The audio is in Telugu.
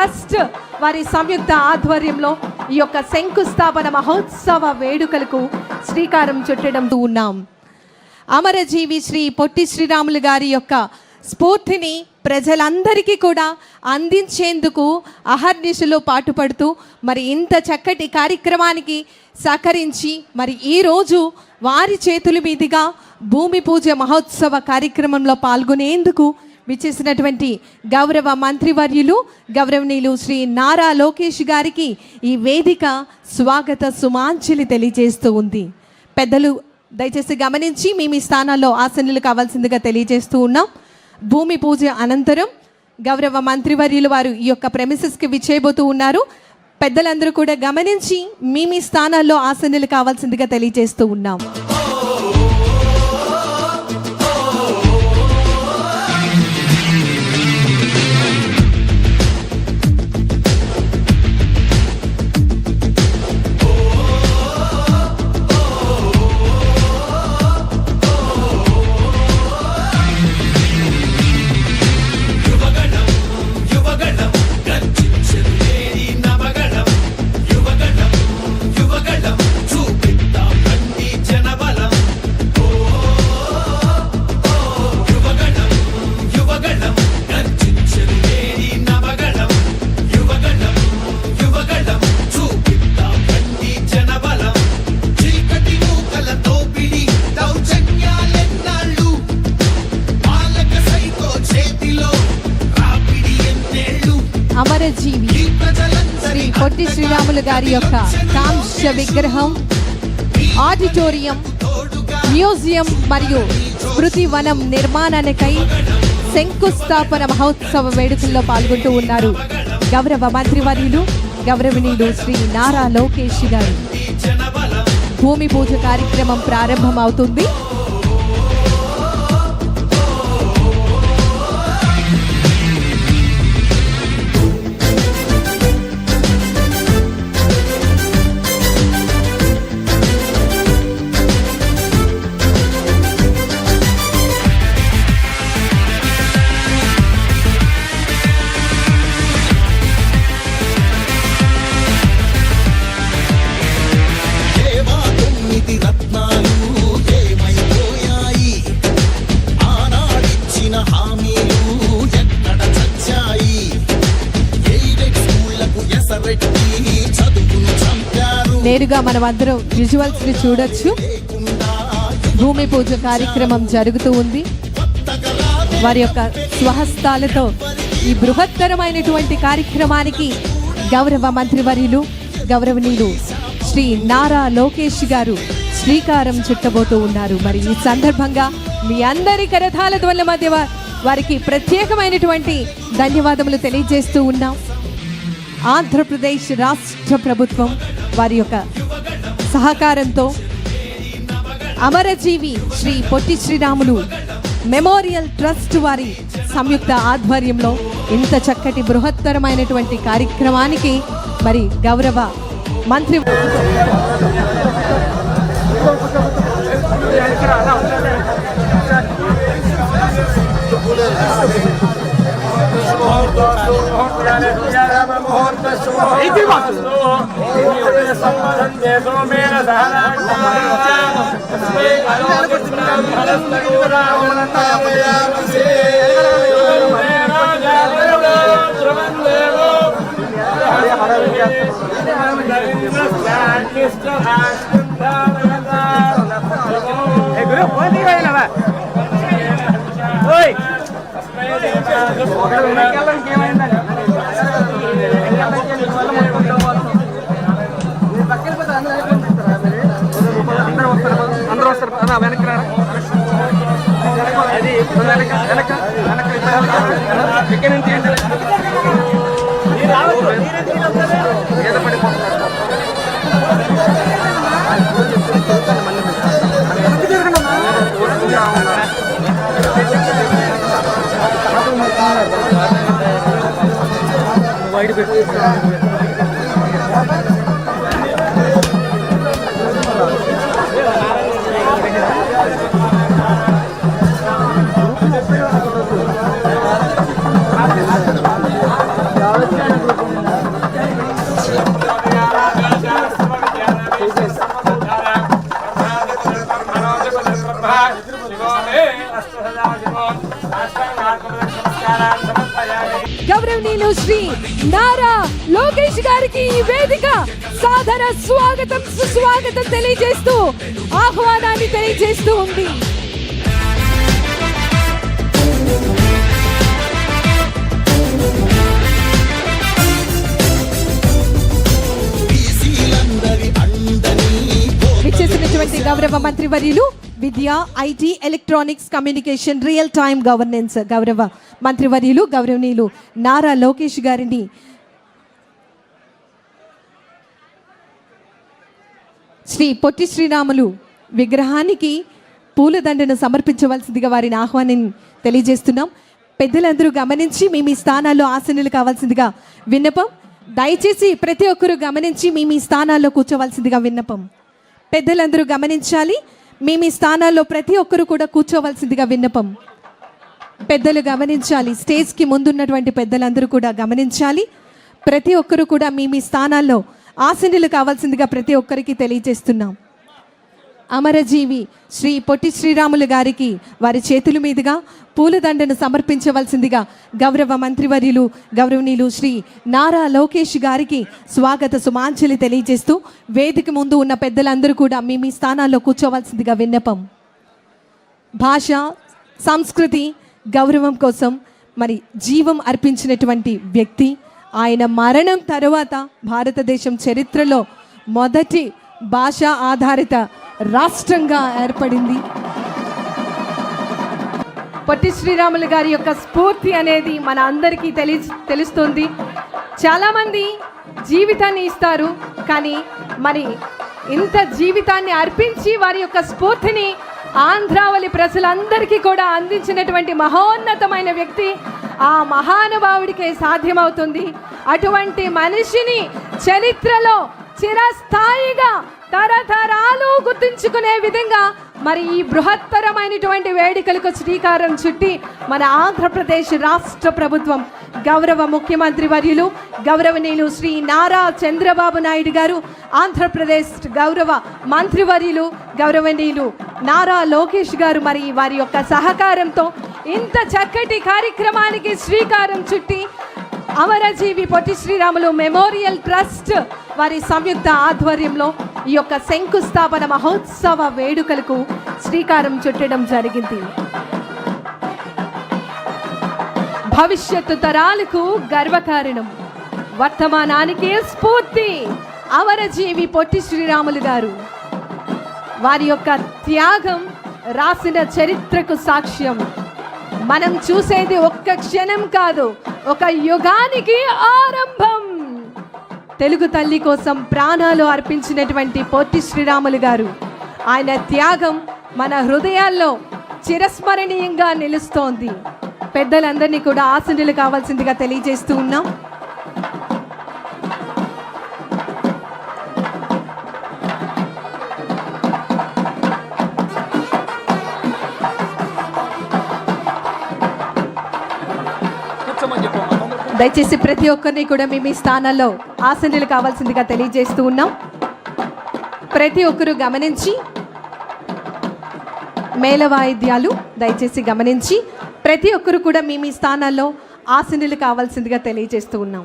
ట్రస్ట్ వారి సంయుక్త ఆధ్వర్యంలో ఈ యొక్క శంకుస్థాపన మహోత్సవ వేడుకలకు శ్రీకారం చుట్టడం ఉన్నాం. అమరజీవి శ్రీ పొట్టి శ్రీరాములు గారి యొక్క స్ఫూర్తిని ప్రజలందరికీ కూడా అందించేందుకు అహర్నిశలో పాటుపడుతూ మరి ఇంత చక్కటి కార్యక్రమానికి సహకరించి మరి ఈరోజు వారి చేతుల మీదుగా భూమి పూజ మహోత్సవ కార్యక్రమంలో పాల్గొనేందుకు విచ్చేసినటువంటి గౌరవ మంత్రివర్యులు గౌరవనీయులు శ్రీ నారా లోకేష్ గారికి ఈ వేదిక స్వాగత సుమాంజలి తెలియజేస్తూ ఉంది. పెద్దలు దయచేసి గమనించి మేము ఈ స్థానాల్లో ఆసనులు కావాల్సిందిగా తెలియజేస్తూ ఉన్నాం. భూమి పూజ అనంతరం గౌరవ మంత్రివర్యులు వారు ఈ యొక్క ప్రెమిసెస్కి విచ్చేయబోతూ ఉన్నారు. పెద్దలందరూ కూడా గమనించి మేము ఈ స్థానాల్లో ఆసనులు కావాల్సిందిగా తెలియజేస్తూ ఉన్నాం. అమరజీవి శ్రీ పొట్టి శ్రీరాములు గారి యొక్క కాంస్య విగ్రహం ఆడిటోరియం మ్యూజియం మరియు స్మృతి వనం నిర్మాణానికై శంకుస్థాపన మహోత్సవ వేడుకల్లో పాల్గొంటూ ఉన్నారు గౌరవ మంత్రివర్యులు గౌరవనీయులు శ్రీ నారా లోకేష్ గారు. భూమి పూజ కార్యక్రమం ప్రారంభమవుతుంది. నేరుగా మనం అందరం విజువల్స్ని చూడొచ్చు. భూమి పూజ కార్యక్రమం జరుగుతూ ఉంది. వారి యొక్క స్వహస్తాలతో ఈ బృహత్తరమైనటువంటి కార్యక్రమానికి గౌరవ మంత్రివర్యులు గౌరవనీయులు శ్రీ నారా లోకేష్ గారు శ్రీకారం చుట్టబోతూ ఉన్నారు. మరి ఈ సందర్భంగా మీ అందరి కరథాల ధ్వనుల మధ్య వారికి ప్రత్యేకమైనటువంటి ధన్యవాదములు తెలియజేస్తూ ఉన్నాం. ఆంధ్రప్రదేశ్ రాష్ట్ర ప్రభుత్వం వారి యొక్క సహకారంతో అమరజీవి శ్రీ పొట్టి శ్రీరాములు మెమోరియల్ ట్రస్ట్ వారి సంయుక్త ఆధ్వర్యంలో ఇంత చక్కటి బృహత్తరమైనటువంటి కార్యక్రమానికి మరి గౌరవ మంత్రి అందరూ వస్తారు అన్న వెనక్కి రా అది ఇక్కడ నుంచి ఏంటి? మీద పడిపోతున్నారు వైడ్ పెట్టి గౌరవనీయులు శ్రీ నారా లోకేష్ గారికి ఈ వేదిక సాధన స్వాగతం సుస్వాగతం తెలియజేస్తూ ఆహ్వానాన్ని తెలియజేస్తూ ఉంది. గౌరవ మంత్రి వర్యులు విద్య IT electronics communication real time governance. గౌరవ మంత్రి వర్యులు గౌరవనీయులు నారా లోకేష్ గారిని శ్రీ పొట్టి శ్రీరాములు విగ్రహానికి పూలదండను సమర్పించవలసిందిగా వారిని ఆహ్వానం తెలియజేస్తున్నాం. పెద్దలందరూ గమనించి మీ మీ స్థానాల్లో ఆసనులు కావాల్సిందిగా విన్నపం. దయచేసి ప్రతి ఒక్కరూ గమనించి మీ మీ స్థానాల్లో కూర్చోవలసిందిగా విన్నపం. పెద్దలందరూ గమనించాలి. మీ మీ స్థానాల్లో ప్రతి ఒక్కరూ కూడా కూర్చోవలసిందిగా విన్నపం. పెద్దలు గమనించాలి. స్టేజ్కి ముందున్నటువంటి పెద్దలందరూ కూడా గమనించాలి. ప్రతి ఒక్కరు కూడా మీ మీ స్థానాల్లో ఆసనులు కావాల్సిందిగా ప్రతి ఒక్కరికి తెలియజేస్తున్నాం. అమరజీవి శ్రీ పొట్టి శ్రీరాములు గారికి వారి చేతుల మీదుగా పూలదండను సమర్పించవలసిందిగా గౌరవ మంత్రివర్యులు గౌరవనీయులు శ్రీ నారా లోకేష్ గారికి స్వాగత సుమాంజలి తెలియజేస్తూ వేదిక ముందు ఉన్న పెద్దలందరూ కూడా మీ మీ స్థానాల్లో కూర్చోవలసిందిగా విన్నపం. భాష సంస్కృతి గౌరవం కోసం మరి జీవం అర్పించినటువంటి వ్యక్తి ఆయన మరణం తరువాత భారతదేశం చరిత్రలో మొదటి భాష ఆధారిత రాష్ట్రంగా ఏర్పడింది. పొట్టి శ్రీరాములు గారి యొక్క స్ఫూర్తి అనేది మన అందరికీ తెలి తెలుస్తుంది. చాలామంది జీవితాన్ని ఇస్తారు కానీ మరి ఇంత జీవితాన్ని అర్పించి వారి యొక్క స్ఫూర్తిని ఆంధ్రావళి ప్రజలందరికీ కూడా అందించినటువంటి మహోన్నతమైన వ్యక్తి ఆ మహానుభావుడికే సాధ్యమవుతుంది. అటువంటి మనిషిని చరిత్రలో చిరస్థాయిగా తరతరాలు గుర్తుంచుకునే విధంగా మరి ఈ బృహత్తరమైనటువంటి వేడుకలకు శ్రీకారం చుట్టి మన ఆంధ్రప్రదేశ్ రాష్ట్ర ప్రభుత్వం గౌరవ ముఖ్యమంత్రి వర్యులు గౌరవనీయులు శ్రీ నారా చంద్రబాబు నాయుడు గారు ఆంధ్రప్రదేశ్ గౌరవ మంత్రివర్యులు గౌరవనీయులు నారా లోకేష్ గారు మరి వారి యొక్క సహకారంతో ఇంత చక్కటి కార్యక్రమానికి శ్రీకారం చుట్టి అమరజీవి పొట్టి శ్రీరాములు మెమోరియల్ ట్రస్ట్ వారి సంయుక్త ఆధ్వర్యంలో ఈ యొక్క శంకుస్థాపన మహోత్సవ వేడుకలకు శ్రీకారం చుట్టడం జరిగింది. భవిష్యత్తు తరాలకు గర్వకారణం. వర్తమానానికి స్ఫూర్తి. అమరజీవి పొట్టి శ్రీరాములు గారు. వారి యొక్క త్యాగం రాసిన చరిత్రకు సాక్ష్యం. మనం చూసేది ఒక్క క్షణం కాదు. ఒక యుగానికి ఆరంభం. తెలుగు తల్లి కోసం ప్రాణాలు అర్పించినటువంటి పొట్టి శ్రీరాములు గారు. ఆయన త్యాగం మన హృదయాల్లో చిరస్మరణీయంగా నిలుస్తోంది. పెద్దలందరినీ కూడా ఆసనులు కావాల్సిందిగా తెలియజేస్తూ ఉన్నాం. కూర్చోమని చెప్పు దయచేసి ప్రతి ఒక్కరిని కూడా మేము ఈ స్థానాల్లో ఆసనులు కావాల్సిందిగా తెలియజేస్తూ ఉన్నాం. ప్రతి ఒక్కరూ గమనించి మేళ వాయిద్యాలు దయచేసి గమనించి ప్రతి ఒక్కరు కూడా మేము ఈ స్థానాల్లో ఆసనులు కావాల్సిందిగా తెలియజేస్తూ ఉన్నాం.